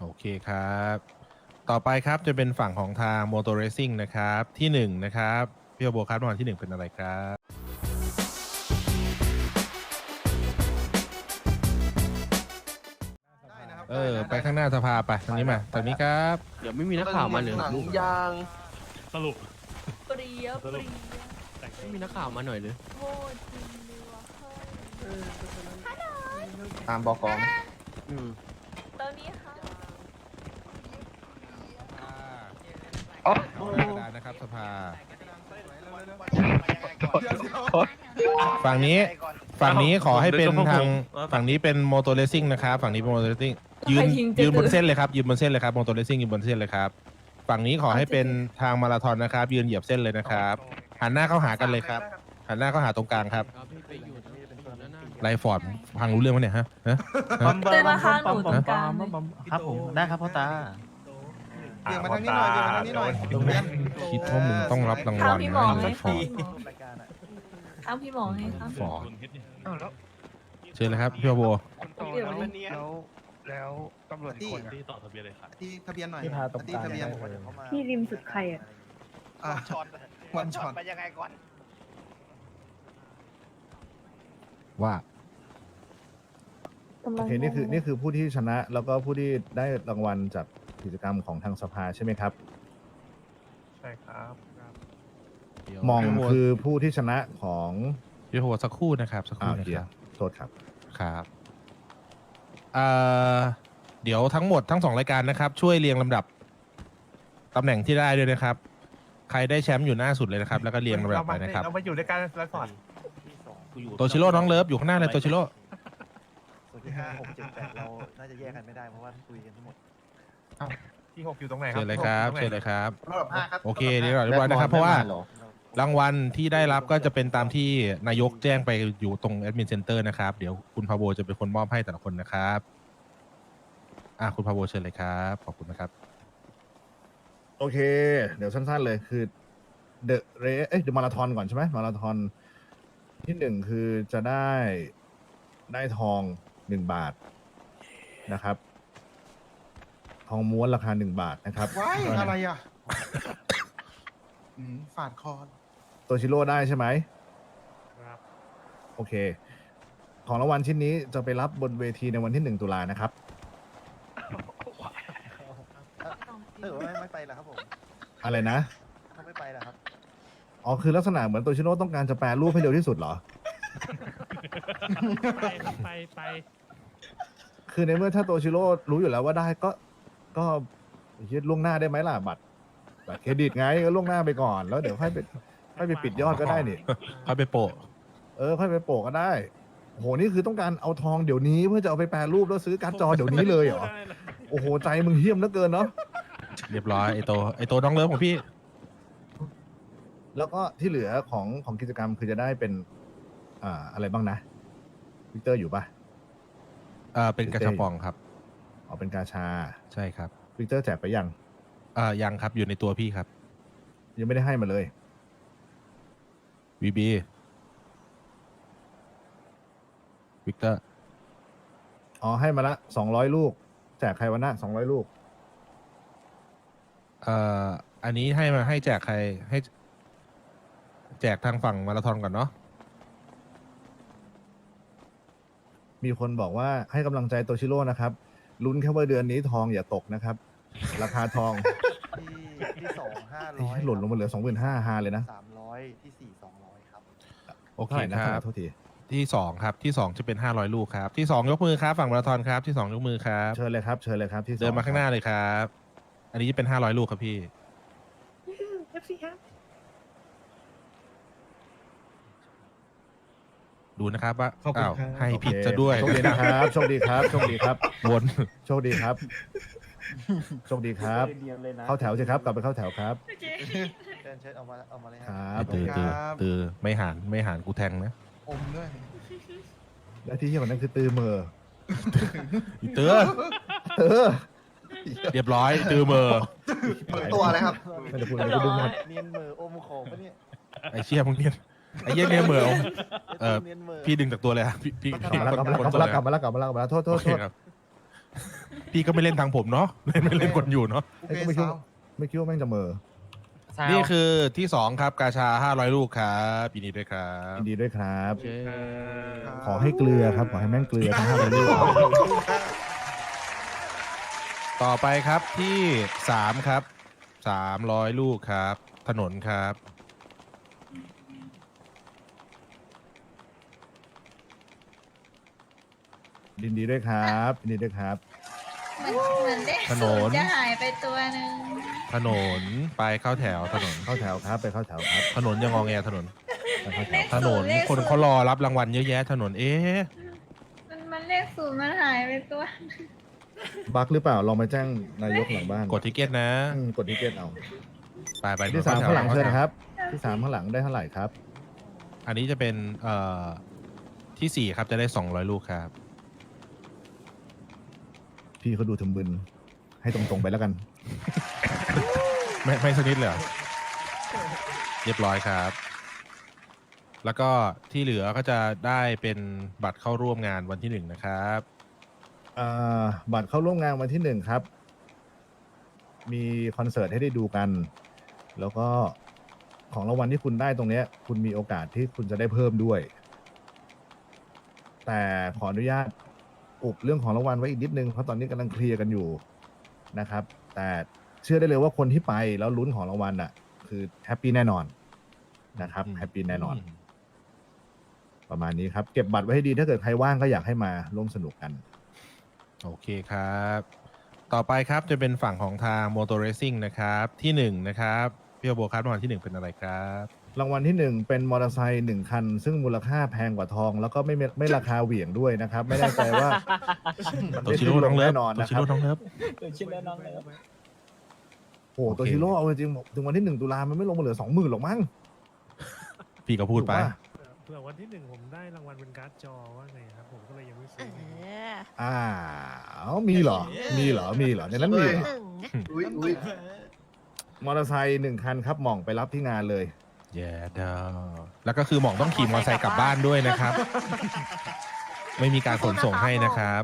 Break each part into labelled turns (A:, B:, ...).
A: โอเคครับ ต่อไปครับจะเป็นฝั่งของทาง Motor Racing นะครับที่หนึ่งนะครับพี่โบครับรางวัลที่หนึ่งเป็นอะไรครับเออไปข้างหน้าสภาไปทางนี้มาทางนี้ครับ
B: เดี๋ยวไม่มีนักข่าวมาเลย
C: หนังยาง
D: สรุป
E: เปรี้ยวเปรี้ยว
B: ไม่มีนักข่าวมาหน่อยเลย
E: โทษจริงดีวะเฮ้ย
C: ตามบอกอง
B: อืม
E: ตอนนี้ค่ะ
C: อ๋อ
A: หน้ากระดานนะครับสภาฝั่งนี้ ฝั่งนี้ขอให้เป็นทางฝั่งนี้เป็นมอเตอร์เรซิ่งนะครับ ฝั่งนี้เป็นมอเตอร์เรซิ่งยืนยืนบนเส้นเลยครับยืนบนเส้นเลยครับมอเตอร์เรซิ่งยืนบนเส้นเลยครับ ฝั่งนี้ขอให้เป็นทางมาราธอนนะครับ ยืนเหยียบเส้นเลยนะครับหันหน้าเข้าหากันเลยครับหันหน้าเข้าหาตรงกลางครับ
B: ครับพี่ไปอยู่ตรงนี้นั่นน่ะ
A: ไลฟอร์ดพังรู้เรื่องไหมเนี่ยฮะฮะ
E: เดินมาข้างหนูตรงกลาง
F: ครับผมได้ครับพ่อตา
D: เบี่ยงมาทางนี้หน่อยเบี่ยงมาทางนี้หน่อย
A: คิดว่ามึงต้องรับรางวัล
E: พี่
A: นะ
E: หมอ
A: ไล
E: ให้
A: ฟอร์ด
E: ข้างพี่หมอให้ครับ
A: ฟอร์ดเชิญเลยครับพี่โบ
E: เดี๋ยวนี้
G: แล้วแล้วตำรวจอีกคนอะ
D: ที่ต่อทะเบียนเลยค่ะ
G: ที่ทะเบียนหน่อย
F: ที่พาตรงก
G: ที่
F: ลาง
G: ทะเบียน
H: พี่ริมสุดใครอะ
G: อะวันช็อต
A: ว่า
H: กำลั
F: โองเคนี่คือนี่คือผู้ที่ชนะ แล้วก็ผู้ที่ได้รางวัลจาก กิจกรรมของทางสภาใช่ไหมครับ
G: ใช่ครับ
F: มองคือผู้ที่ชนะของ
A: พี่โบสักครู่นะครับสักค
F: อ่า
A: รู่
F: โอ
A: นะ
F: เค
A: ครับ
F: โทษครับ
A: ครับเอ่อเดี๋ยวทั้งหมดทั้งสองรายการนะครับ ช่วยเรียงลำดับตำแหน่งที่ได้ด้วยนะครับ ใครได้แชมป์อยู่หน้าสุดเลยนะครับ แล้วก็เรียงลำดับไปนะครับ
G: เรามาอยู่ด้วยกันแล้วก่อน
A: โตชิโร่น้องเลิฟอยู่ข้างหน้าเลยโตชิโร่
I: ส่วนที่ห้าหกเจ็ดแปดเรา น่าจะแยกกันไม่ได้เพราะว่าคุยกันทั้งหมด
G: ที่หกอยู่ตรงไหนครั
A: เชิญเลยครับ
G: ที่หกอ
A: เชิ
G: ยู่ตงไหน
A: ญเลยครับ
G: รอบห้าครับ
A: โอเคเรียบร้อยเรียบร้อยนะครับเพราะว่า รางวัลที่ได้รับก็จะเป็นตามที่นายกแจ้งไปอยู่ตรงแอดมินเซ็นเตอร์นะครับ เดี๋ยวคุณพาโบจะเป็นคนมอบให้แต่ละคนนะครับ อะคุณพาโบเชิญเลยครับ ขอบคุณนะครับ
F: โอเค เดี๋ยวสั้นๆเลยคือเดอะเรเอ้ยเดอะมาราธอนก่อนใช่ไหมมาราธอนที่หนึ่งคือจะได้ได้ทองหนึ่งบาทนะครับ ทองม้วนราคาหนึ่งบาทนะครับ
G: ว้ายอะไรอะอืมฝาดคอ
F: ตัวชิโร่ได้ใช่ไหมโอเค ของรางวัลชิ้นนี้จะไปรับบนเวทีในวันที่หนึ่งตุลานะครับ
I: เออไม่ไม่ไปแล้วครับผม
F: อะไรนะ
I: เขาไม่ไปแล้วครับ
F: อ๋อ คือลักษณะเหมือนตัวชิโร่ต้องการจะแปลรูปให้เร็วที่สุดเหรอ
D: ไปไปไป
F: คือในเมื่อถ้าตัวชิโร่รู้อยู่แล้วว่าได้ก็ ก็ยึดล่วงหน้าได้ไหมล่ะบัตรบัตรเครดิตไงก็ล่วงหน้าไปก่อนแล้วเดี๋ยวค่อยไปค่อยไปปิดยอดก็ได้นี่
A: ค่อยไปโปะ
F: เออค่อยไปโปะก็ได้โอ้โหนี่คือต้องการเอาทองเดี๋ยวนี้เพื่อจะเอาไปแปลรูปแล้วซื้อการ์ดจอเดี๋ยวนี้เลยเหรอโอ้โหใจมึงเหี้ยมเหลือเกินเนาะ
A: เรียบร้อยไอโตไอโตน้องเลิฟของพี่
F: แล้วก็ที่เหลือของของกิจกรรมคือจะได้เป็น อ่าอะไรบ้างนะวิกเตอร์อยู่ปะ
A: เอ่อเป็นกระชับปองครับ
F: อ๋อเป็นกาชา
A: ใช่ครับ
F: วิกเตอร์แจกไปยัง
A: เอ่อยังครับอยู่ในตัวพี่ครับ
F: ยังไม่ได้ให้มาเลย
A: วีบีวิกเตอร์
F: อ๋อให้มาละสองร้อยลูก แจกใครวะนะสองร้อยลูก
A: เอ่ออันนี้ให้มาให้แจกใครให้ แจกทางฝั่งมาราธอนก่อนเนาะ
F: มีคนบอกว่าให้กำลังใจโตชิโร่นะครับ ลุ้นแค่ว่าเดือนนี้ทองอย่าตกนะครับ ราคาทอง
I: ที่ที่สองห้า
F: เอ้
I: ร้อย
F: ยหล่นลงมาเหลือสองหมื่นห้าฮาเลยนะ
I: สามร้อยที่สี่สองร้อยครับ
A: โอเค
F: เท่าไหร่นะ
A: ครับ
F: โทษที
A: ที่สองครับที่สองจะเป็นห้าร้อยลูกครับที่สองยกมือครับฝั่งมาราธอนครับที่สองยกมือครับ
F: เชิญเลยครับเชิญเลยครับที่สอง
A: เดินมาข้างหน้าเลยครับ อันนี้จะเป็นห้าร้อยลูกครับพี่ ดูนะครับว่าอ้าวให้
F: โอเค
A: ผิดจะด้วย
F: โชคดีนะครับโชคดีครับโชคดีครับ
A: วน
F: โชคดีครับโชคดีครับเข้าแถวสิครับ กลับไปเข้าแถวครับ
I: เชิญเชิญเอามาเอามาเลย
F: ค
I: ค
F: รั
I: รับ
F: บ
A: ตือตือตือไม่หานไม่หานกูแทงนะ
G: อมด้วย
F: และที่เยี่ยมกว่านั้นคือตือเมอ
A: อีเตือ
F: เออ
A: เรียบร้อยตือเมอ
G: ตัวอะไรครับ
F: ไม่ได้พูดอะไรก็ดึงหมด
I: เนียนมืออมของปะเนี่ย
A: ไอเชี่ยมึงเนี่ย ไอเยี่ยเนี่ยเหมือเอาเออ
I: เนียนมือ
A: พี่ดึงจากตัวเลยอะพี่พี่
F: กลับมาแล้วกลับมาแล้ว
A: คน
F: กลับมาแล้วกลับมาแล้วกลับมาแล้วกลับมาแล้วโทษโท
A: โอ
F: ษ
A: เค
F: โทษ
A: ครับพี่ก็ไม่เล่นทางผมเนาะเล่นไม่เล่นคนอยู่เนาะ
G: โอ
F: เอ้ย
G: เค
F: ก็ไม่คิด
G: สาว
F: ว่าไม่คิดว่าแม่งจะเหมอ
A: นี่คือที่สองครับกาชาห้าร้อยลูกครับยินดีด้วยครับ
F: ยินดีด้วยครับ
B: เย้
F: ขอให้เกลือครับ ขอให้แม่งเกลือทั้งห้าร้อยลูก
A: ต่อไปครับที่สามครับสามร้อยลูกครับ ถนนครับ
F: ยินดีด้วยครับยินดีด้วยครับ
E: มันเหมือนเลข
A: ถน
E: ศู
A: น
E: น ย์จะหายไปตัวหนึ่ง
A: ถนนไปเข้าแถวถนน
F: เข้าแถวครับไปเข้าแถวครับ
A: ถนนยังงอแงถนน
F: ไปเข้าแถ
E: เล
F: ว
E: ข
A: ถน
E: ศู
A: น
E: นย์เลข
A: คน
E: ศูนย์
A: เขารอรับรางวัลเยอะแยะถนนเอ๊ะ
E: มันมันเลขศูนย์มันหายไปตัว
F: บักหรือเปล่าลองไปแจ้งนายกหลังบ้าน
A: กดทิเก็ตนะ
F: อืมกดทิเก็ตเอา
A: ไปไป
F: ที่สาม
A: เข้
F: ข้างหลัง
A: แถว
F: เชิญครับ ที่สามข้างหลังได้เท่าไหร่ครับ
A: อันนี้จะเป็นเอ่อที่สี่ครับจะได้สองร้อยลูกครับ
F: พี่เขาดูถึงบึนให้ตรงๆไปแล้วกัน
A: ไม่ไม่สักนิดเลยเหรอเรียบร้อยครับ แล้วก็ที่เหลือก็จะได้เป็นบัตรเข้าร่วมงานวันที่หนึ่งนะครับ
F: อ่าบัตรเข้าร่วมงานวันที่หนึ่งครับ มีคอนเสิร์ตให้ได้ดูกัน แล้วก็ของรางวัลที่คุณได้ตรงเนี้ย คุณมีโอกาสที่คุณจะได้เพิ่มด้วย แต่ขออนุญาต อุบเรื่องของรางวัลไว้อีกนิดนึงเพราะตอนนี้กำลังเคลียร์กันอยู่นะครับ แต่เชื่อได้เลยว่าคนที่ไปแล้วลุ้นของรางวัลอะ คือแฮปปี้แน่นอนนะครับ
A: อืม
F: แฮปปี้แน่นอน ประมาณนี้ครับ เก็บบัตรไว้ให้ดีถ้าเกิดใครว่างก็อยากให้มาร่วมสนุกกัน
A: โอเคครับ ต่อไปครับจะเป็นฝั่งของทาง Motor Racing นะครับ ที่หนึ่งนะครับพี่โอโบครับรางวัลที่หนึ่งเป็นอะไรครับ
F: รางวัลที่หนึ่งเป็นมอเตอร์ไซค์หนึ่งคัน ซึ่งมูลค่าแพงกว่าทอง แล้วก็ไม่ไม่ไม่ราคาเหวี่ยงด้วยนะครับ ไม่แน่ใจว่า มัน
A: ตัว
F: ได้
A: ชิ
F: ขึ้
A: โร่
F: นล
A: น้อง
F: ง
A: เลิฟ
F: แน่นอน
A: ตัว
F: นะ
A: ชิ
F: ครับ
A: โร่น้องเลิฟ
F: โอ้โหตัว
A: โอเค
F: ชิโร่เอาจริงๆถึงวันที่หนึ่งตุลามันไม่ลงมาเหลือสองหมื่นหรอกมั้ง
A: พี่ก็พูดไป
F: ถูกปะ
D: เผื่อวันที่หนึ่งผมได้รางวัลเป็นการ์ดจอว่าไงครับ ผมก็เลยยังไม่
E: เอ
D: ซื้อ
E: อ
F: อ่าเอามีเหรอ มีเหรอมีเหรอในนั้นมีเหรอ
G: อุ้ยอุ้ย
F: มอเตอร์ไซค์หนึ่งคันครับหม่องไปรับที่งานเลย
A: แย่ดาวแล้วก็คือหมองต้องขี่มอเตอร์ไซค์กลับบ้านด้วยนะครับ ไม่มีการขนส่งให้นะครับ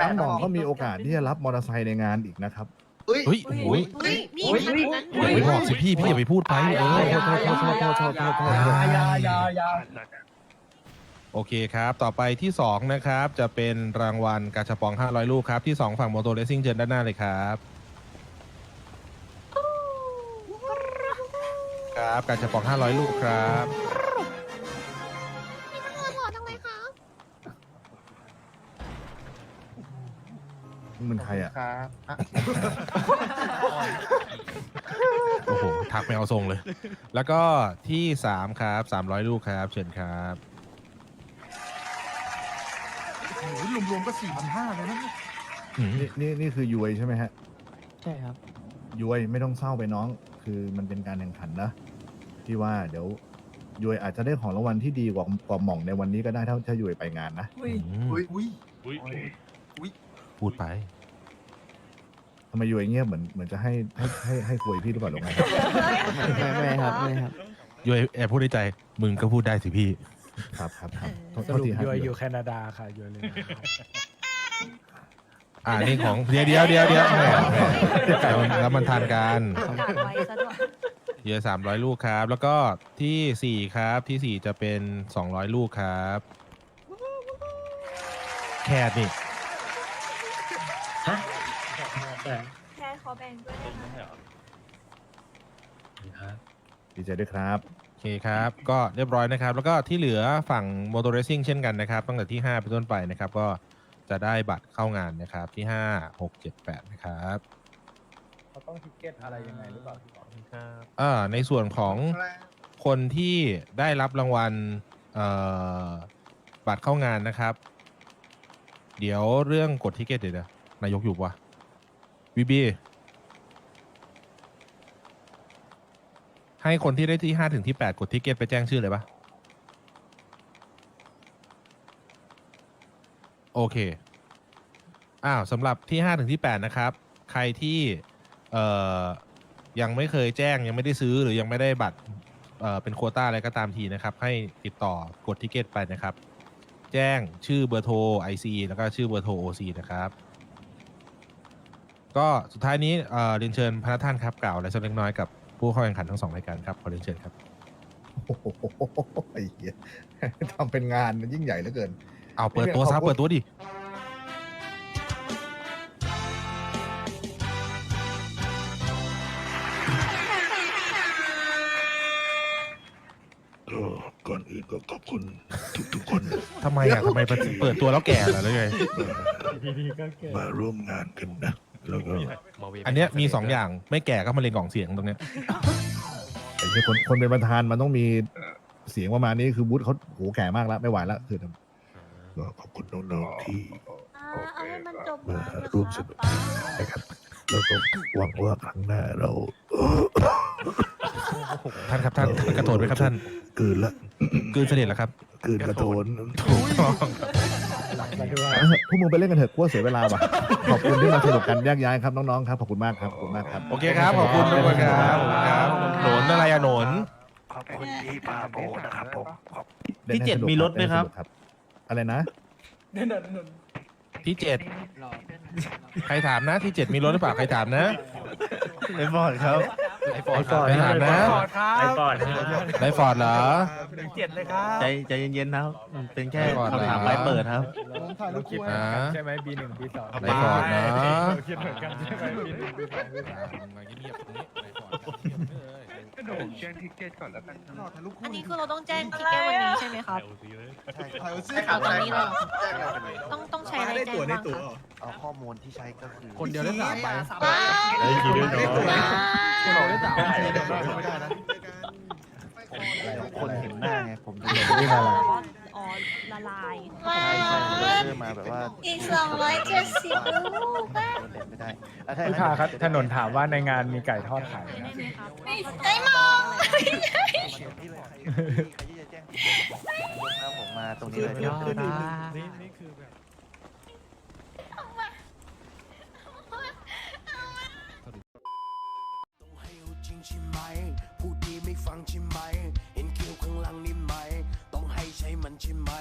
F: ตั้งหม่องก็มีโอกาสที่จะรับมอเตอร์ไซค์ในงานอีกนะครับ
G: อุ้ย
A: เฮ้ยโอ้ย
E: อุ้ยมีขนาดนั้น
A: อย่าไปบอกสิพี่พี่อย่าไปพูดไปเออ
F: โทษโทษโทษโทษโทษโทษโทษ
A: โอเคครับ ต่อไปที่สองนะครับ จะเป็นรางวัลกาชาปอง 500 ลูกครับ ที่สองฝั่ง Motor Racing เชิญด้านหน้าเลยครับ ครับ กาชาปอง 500 ลูกครับ
F: มันใครอะ
G: ครับอะ
A: โอ้โห ทักไม่เอาทรงเลย แล้วก็ที่สามครับ 300 ลูกครับ เชิญครับ
G: โอ้ยรวมๆก็สี่พันห้าเลยนะ
A: อืม
F: นี่นี่นี่คือยุยใช่ไหมฮะ
B: ใช่ครับ
F: ยุยไม่ต้องเศร้าไปน้อง คือมันเป็นการแข่งขันนะ ที่ว่าเดี๋ยวยุยอาจจะได้ของรางวัลที่ดีกว่ากว่าหม่องในวันนี้ก็ได้ถ้าถ้ายุยไปงานนะ
A: อืม
G: อุ้ยอุ้ย
D: อุ้ย
A: พูดไป
F: ทำไมยุยเงียบเหมือนเหมือนจะให้ให้ให้ให้คุยพี่หรือเปล่าหรือไง
B: ไม่ไม่ครับไม่ครับ
A: ย้อยแอบพูดในใจ มึงก็พูดได้สิพี่
F: ครับครับครับโทษ
D: ส
F: โทษ
D: รุป
F: ทีครับ
D: ยอยอยู่แคนาดาค่ะยอยเลยนะ
A: อ่านี่ของเดี๋ยวเดี๋ยวเดี๋ยวเดี๋ยวแหมแหมแล้วมันทานกัน
E: กาดไว้ซะด้วย
A: เยอะสามร้อยลูกครับ แล้วก็ที่สี่ครับที่สี่จะเป็นสองร้อยลูกครับแคดนี่
E: แค่ขอแบ่งด้วยได้ไหม
F: ดีใจด้วยครับ
A: โอเคครับ ก็เรียบร้อยนะครับ แล้วก็ที่เหลือฝั่ง Motor Racing เช่นกันนะครับ ตั้งแต่ที่ 5 เป็นต้นไปนะครับ ก็ จะได้บัตรเข้างานนะครับที่5 6 7 8นะครับ
I: เขาต้องทิเก็ตอะไรยังไงหรือเปล่าพี่บอก
D: ครับ
A: อ่าในส่วนของคนที่ได้รับรางวัลเอ่อบัตรเข้างานนะครับ เดี๋ยวเรื่องกดทิเก็ตเดี๋ยวนะนายกอยู่ปะบีบีให้คนที่ได้ที่ห้าถึงที่แปดกดทิเก็ตไปแจ้งชื่อเลยปะ โอเค อ้าวสำหรับที่ห้าถึงที่แปดนะครับ ใครที่เอ่อยังไม่เคยแจ้งยังไม่ได้ซื้อหรือยังไม่ได้บัตรเอ่อเป็นโควต้าอะไรก็ตามทีนะครับ ให้ติดต่อกดทิเก็ตไปนะครับ แจ้งชื่อเบอร์โทร IC แล้วก็ชื่อเบอร์โทร OC นะครับ ก็สุดท้ายนี้เอ่อเรียนเชิญพระท่านครับกล่าวอะไรสักเล็กน้อยกับผู้เข้าแข่งขันทั้งสองรายการครับขอเรียนเชิญครับ
F: โอ้โหไอ้เหี้ยทำเป็นงานมันยิ่งใหญ่เหลือเกิน
A: เอาเปิดตัว
F: ไม่
A: ซะ
F: เนี่ยขอบคุณ
A: เปิดตัวดิ
G: ก็ก่อนอื่นก็ขอบคุณทุกๆคน
A: ทำไมอะทำไมเปิดตัวแล้วแก่เหรอหรือไง
G: มาร่วมงานกันนะ แล้วก็
A: อันเนี้ยมีสองอย่างไม่แก่ก็มาเล่นกล่องเสียงตรงเนี้ย
F: ไอ้เหี้ยคนคนเป็นประธานมันต้องมีเสียงประมาณนี้คือวุฒิเขาโหแก่มากแล้วไม่ไหวแล้วคือ
G: ก็ขอบคุณน้องๆที่
E: อ่าเอาให้มันจบ
G: มา
E: เลย
G: ร่วมสนุก
E: ป้า
G: นะครับแล้วก็หวังว่าครั้งหน้าเรา
A: ท่านครับท่านท่านกระโดดไหมครับท่าน
G: เกินละ
A: กลืนเสด็จแล้วครับ
G: เกินกระโถน
A: ถูกต้อง
F: พวกมึงไปเล่นกันเถอะกลัวเสียเวลาว่ะ ขอบคุณที่มาสนุกกันแยกย้ายครับน้องๆครับขอบคุณมากครับขอบคุณมากครับ
A: โอเคครับขอบคุณทุกคนครับขอบคุณครับหนนอะไรอะหนน
G: ขอบคุณที่ปาโบนะครับผมขอบ
F: ล่นให้สนุก
B: ที่เจ็ดมีรถไหมครับ
F: เล่นให้สนุก อะไรนะ
A: ที่เจ็ดใครถามนะ ที่เจ็ดมีรถหรือเปล่าใครถามนะ
B: ไอฟอร์ดครับ
A: ไอฟอร์ดใครถามนะ
B: ไอฟอร์ด
A: ไอฟอร์ดเหรอ
B: ใจใจเย็นๆนะครับมันเป็นแค่
A: ไอฟอร์ดเหรอ
B: คำถามปลายเปิดครับ
A: อ่า
D: ใช่ไหม B1 B2
A: ไอฟอร์ดนะ
D: คิดเหมือนกันใช่ไหม B1
A: เงียบๆตรงนี้ไอฟอร์ดครับ เงียบเลย
E: อันนี้คือเราต้องแจ้งทิกเก็ตวันนี้ใช่ไหมครับ
I: ใช่
E: เอาตอนนี้เลยเหรอต้องต้องใช้อะไรแจ้งบ้างคะ
I: เอาข้อมูลที่ใช้ก็คือ
B: คนเดียวได้สามใบ
E: ป้า
I: เฮ้ยกี่เรื่องเนอะ
E: ป้า
I: ไม่ได้นะคนเห็นหน้าไงผมจะเห็น
E: อ๋ออ๋อละลาย
I: ใช่ใช่เริ่มมาแบบว่า
E: อีกสองร้อยเจ็ดสิบลูกป้า
I: โดนเล่นไม่ได้อะถ้า
D: พี่พาครับถนนถามว่าในงานมีไก่ทอดขายไหม
E: ได้ไหมครับ
I: ได้มองที่เลยใครที่จะแจ้งยกหน้าผมมาตรงนี้เลย
D: นี่นี่คือแบบ
J: ให้เอาจริงใช่ไหมพูดดีไม่ฟังใช่ไหม เห็นคิ้วข้างหลังนี่ไหม ต้องให้ใช้มันใช่ไหม